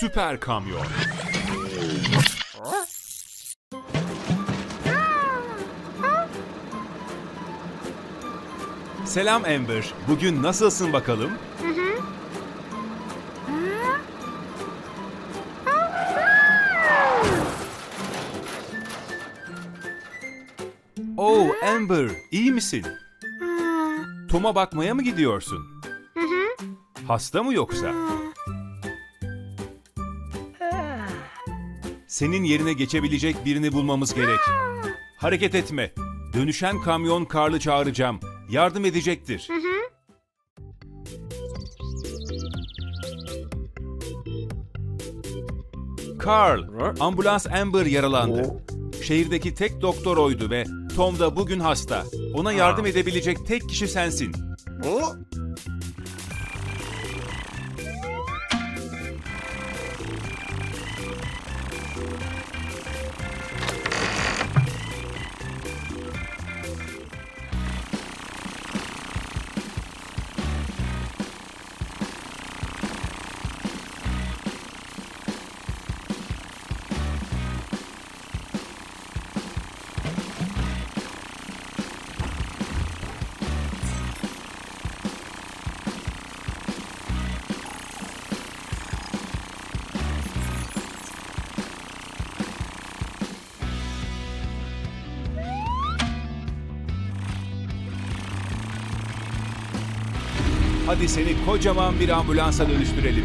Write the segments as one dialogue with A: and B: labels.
A: Süper kamyon. Selam Amber. Bugün nasılsın bakalım? Oh Amber, iyi misin? Tom'a bakmaya mı gidiyorsun? Hasta mı yoksa? Senin yerine geçebilecek birini bulmamız gerek. Hareket etme. Dönüşen kamyon Karl'ı çağıracağım. Yardım edecektir. Carl, ambulans Amber yaralandı. Şehirdeki tek doktor oydu ve Tom da bugün hasta. Ona yardım edebilecek tek kişi sensin. Hadi seni kocaman bir ambulansa dönüştürelim.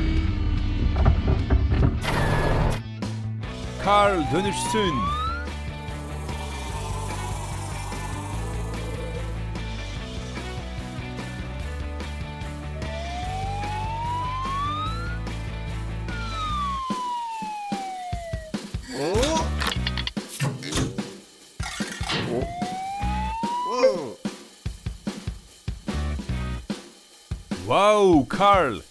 A: Carl dönüşsün. Wow, Carl.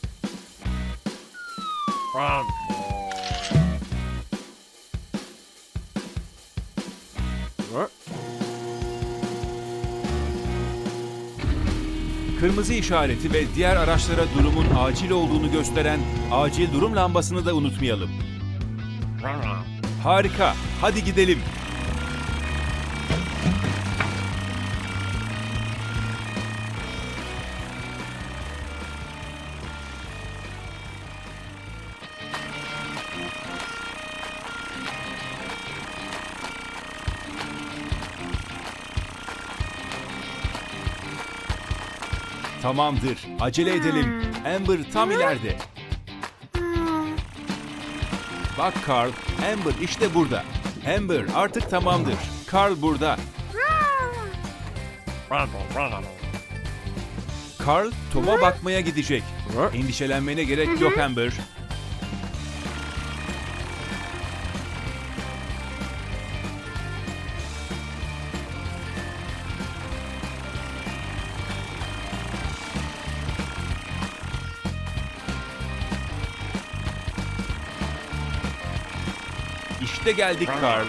A: Kırmızı işareti ve diğer araçlara durumun acil olduğunu gösteren acil durum lambasını da unutmayalım. Harika. Hadi gidelim. Tamamdır. Acele edelim. Amber tam ileride. Bak Carl, Amber işte burada. Amber artık tamamdır. Carl burada. Carl, Tom'a bakmaya gidecek. Endişelenmene gerek yok Amber. İşte geldik Carl.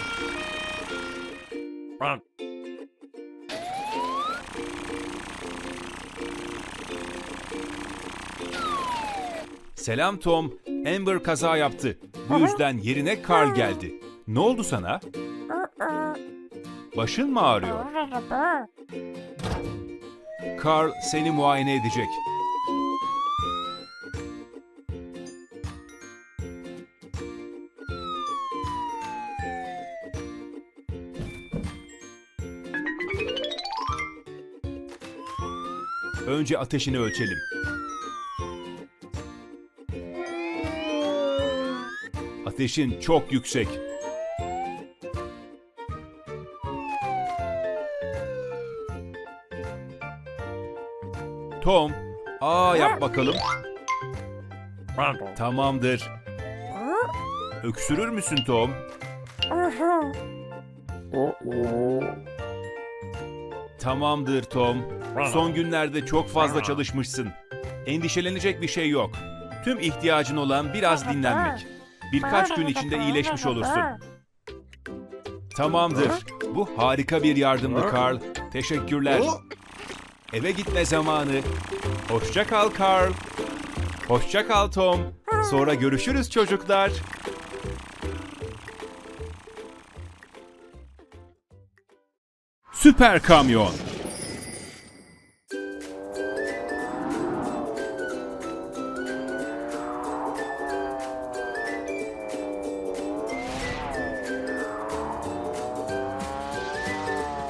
A: Selam Tom. Amber kaza yaptı. Bu yüzden yerine Carl geldi. Ne oldu sana? Başın mı ağrıyor? Carl seni muayene edecek. Önce ateşini ölçelim. Ateşin çok yüksek. Tom, aa yap bakalım. Tamamdır. Öksürür müsün Tom? Tamamdır Tom. Son günlerde çok fazla çalışmışsın. Endişelenecek bir şey yok. Tüm ihtiyacın olan biraz dinlenmek. Birkaç gün içinde iyileşmiş olursun. Tamamdır. Bu harika bir yardımdı Carl. Teşekkürler. Eve gitme zamanı. Hoşça kal Carl. Hoşça kal Tom. Sonra görüşürüz çocuklar. Süper kamyon.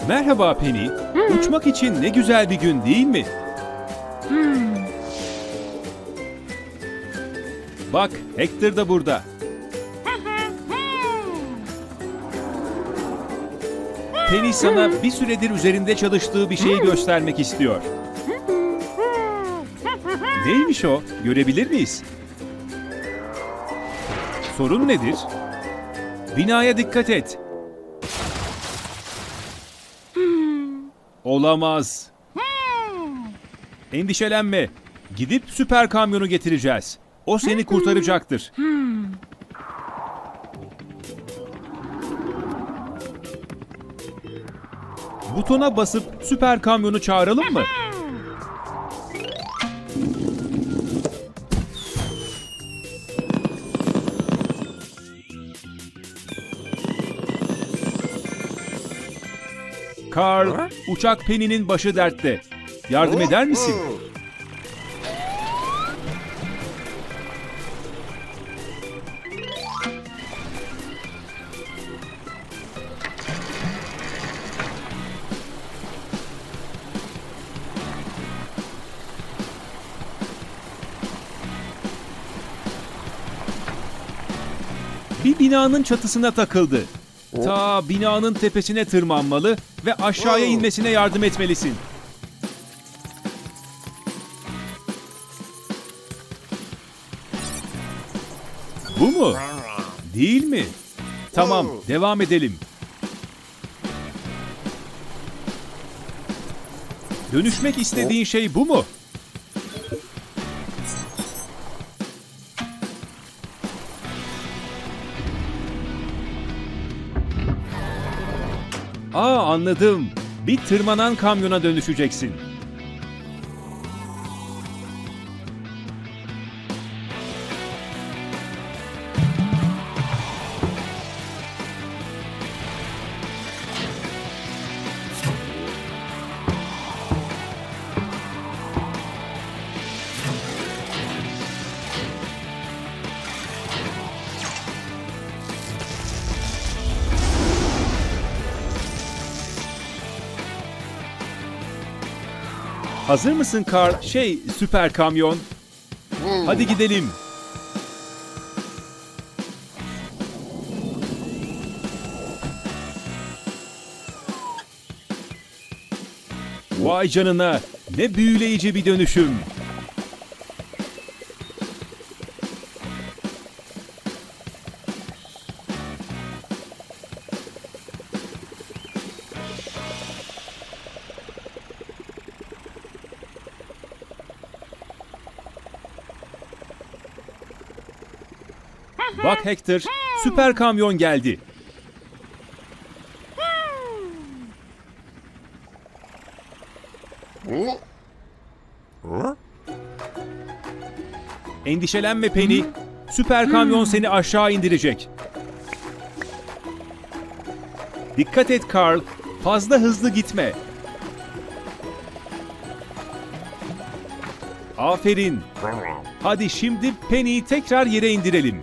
A: Merhaba Penny. Uçmak için ne güzel bir gün değil mi? Bak, Hector da burada. Penny sana bir süredir üzerinde çalıştığı bir şeyi göstermek istiyor. Neymiş o? Görebilir miyiz? Sorun nedir? Binaya dikkat et. Olamaz. Endişelenme. Gidip süper kamyonu getireceğiz. O seni kurtaracaktır. Butona basıp süper kamyonu çağıralım mı? Carl, uçak Penny'nin başı dertte. Yardım eder misin? Bir binanın çatısına takıldı. Ta binanın tepesine tırmanmalı ve aşağıya inmesine yardım etmelisin. Bu mu? Değil mi? Tamam, devam edelim. Dönüşmek istediğin şey bu mu? Anladım. Bir tırmanan kamyona dönüşeceksin. Hazır mısın Carl? Şey, süper kamyon. Hadi gidelim. Vay canına, ne büyüleyici bir dönüşüm. Bak Hector, süper kamyon geldi. Endişelenme Penny. Süper kamyon seni aşağı indirecek. Dikkat et Carl. Fazla hızlı gitme. Aferin. Hadi şimdi Penny'i tekrar yere indirelim.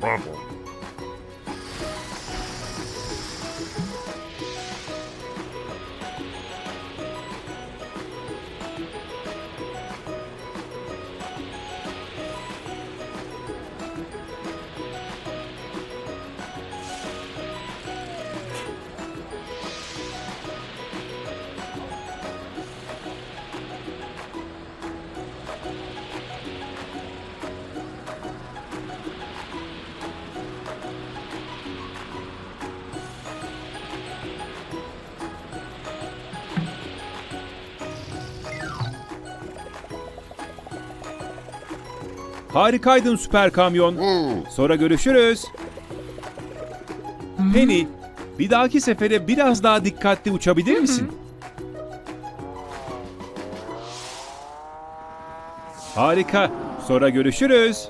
A: Harikaydın süper kamyon. Sonra görüşürüz. Penny, bir dahaki sefere biraz daha dikkatli uçabilir misin? Harika. Sonra görüşürüz.